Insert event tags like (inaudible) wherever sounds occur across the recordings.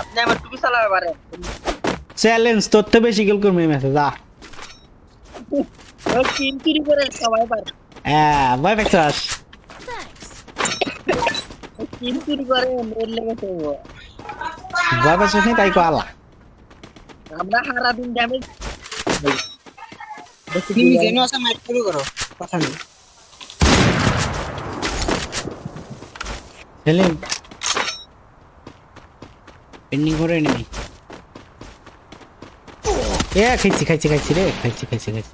আপনি আমার টুপি চালাতে পারেন। চ্যালেঞ্জ তোর তো বেশি কিল করবি ম্যাচে যা। ও কিল করে সবাই পারে। হ্যাঁ ভয় করে মের লেগেছে ভয় তাই কো আমরা সারা দিন ড্যামেজ তুমি যেন আছে মাইক শুরু করো। কথা নেই। সেলিম পেন্ডিং করে নেই এ খাইছি খাইছি খাইছি রে খাইছি খাইছি খাইছি।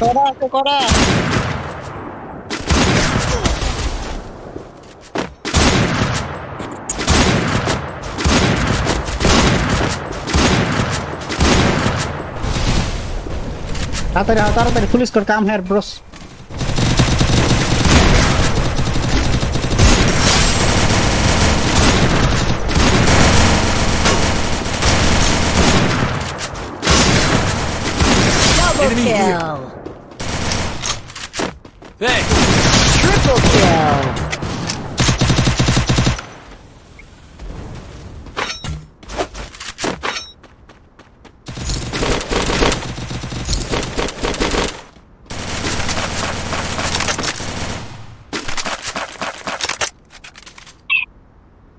করা তো করা। তাড়াতাড়ি তাড়াতাড়ি পুলিশ কর come here bros Double kill. Thanks. Triple kill.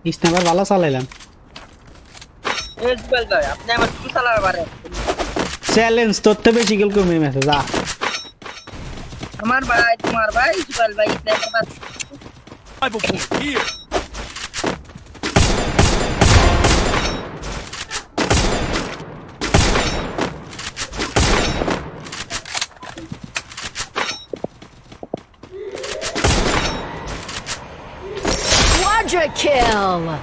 Snapper ভালো চালাইলাম এ জুবেল ভাই আপনি আমার টুপি চালাতে পারেন চ্যালেঞ্জ তোর তো বেশি কিল করবি ম্যাচে যা আমার ভাই তোমার ভাই জুবেল ভাই স্নাইপার বাদ Bible point here. Quadra kill.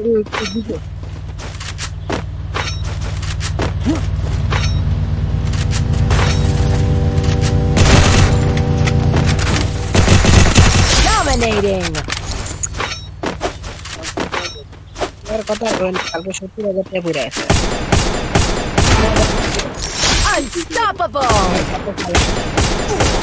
আলাম Dominating. আর কথা বলেন কালকে সত্তর হাজার টাকা পড়ে আছে Unstoppable.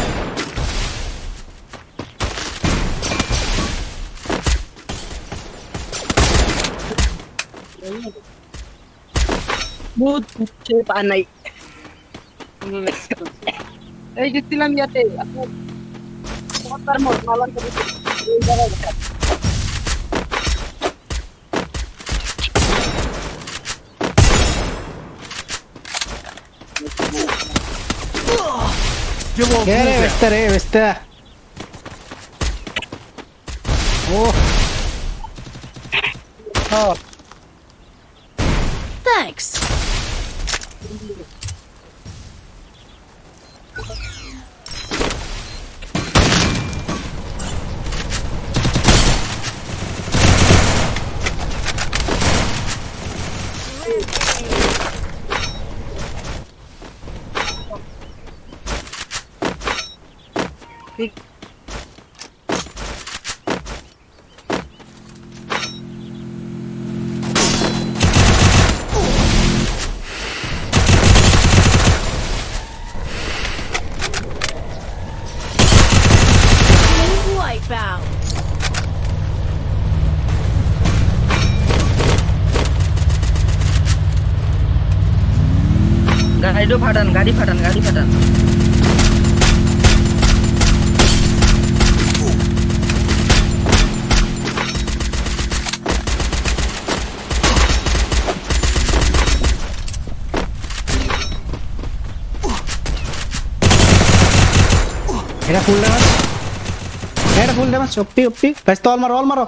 Buti panay. Eh, gitu lang yate. Aku motor mo, malam terus. Get Oh. Thanks! Big গাড়িও ফাটান গাড়ি ফাটান গাড়ি ফাটান। এটা ফুল ড্যামেজ এটা ফুল ড্যামেজ অপ্পি অপ্পি বেশ তল মারো অল মারো।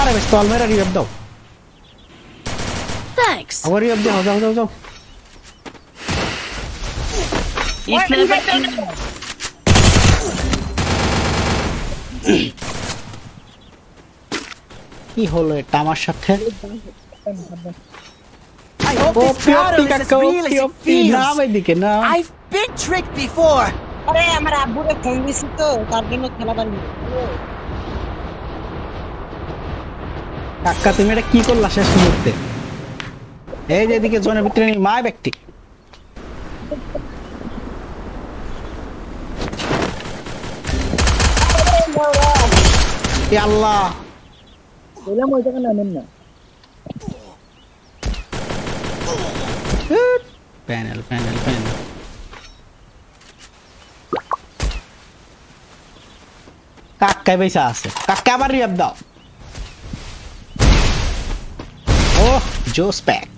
আরে বেশ তল মেরা রিভাইভ দাও। Thanks. আবার রিভাইভ দাও যাও যাও যাও স্নাইপার কি হলো এটা আমার সাথে I hope O this battle is as কাকা real as it অপ্পি না feels. (clears throat) এদিকে না I've been tricked before. আরে আমার আব্বুরে ফোন দিছি তো তার জন্য খেলা কাকা তুমি এটা কি করলা শেষ মুহূর্তে? এই যে এদিকে জনের ভিতরে নি ব্যক্তি। আল্লাহ। বললাম ওই জায়গায় নামেন না। Panel panel panel. কাক্কায় পয়সা আছে। কাক্কা আবার রিয়াব দাও। ও জোস প্যাক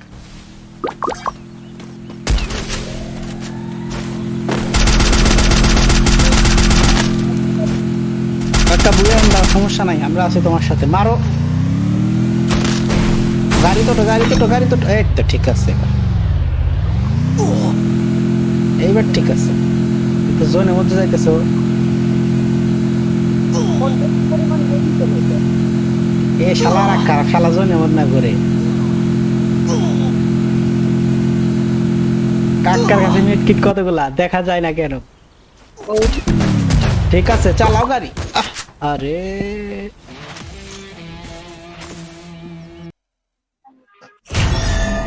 সমস্যা নাই আমরা আছি তোমার সাথে। মারো। গাড়ি তো গাড়ি তো গাড়ি তো এই তো ঠিক আছে এইবার ঠিক আছে। জোনের মধ্যে যাইতেছে। এ শালা রাখ শালা জোনের মধ্যে না করে কাকার কাছে মিটকিট কতগুলা? দেখা যায় না কেন। ঠিক আছে চালাও গাড়ি। আরে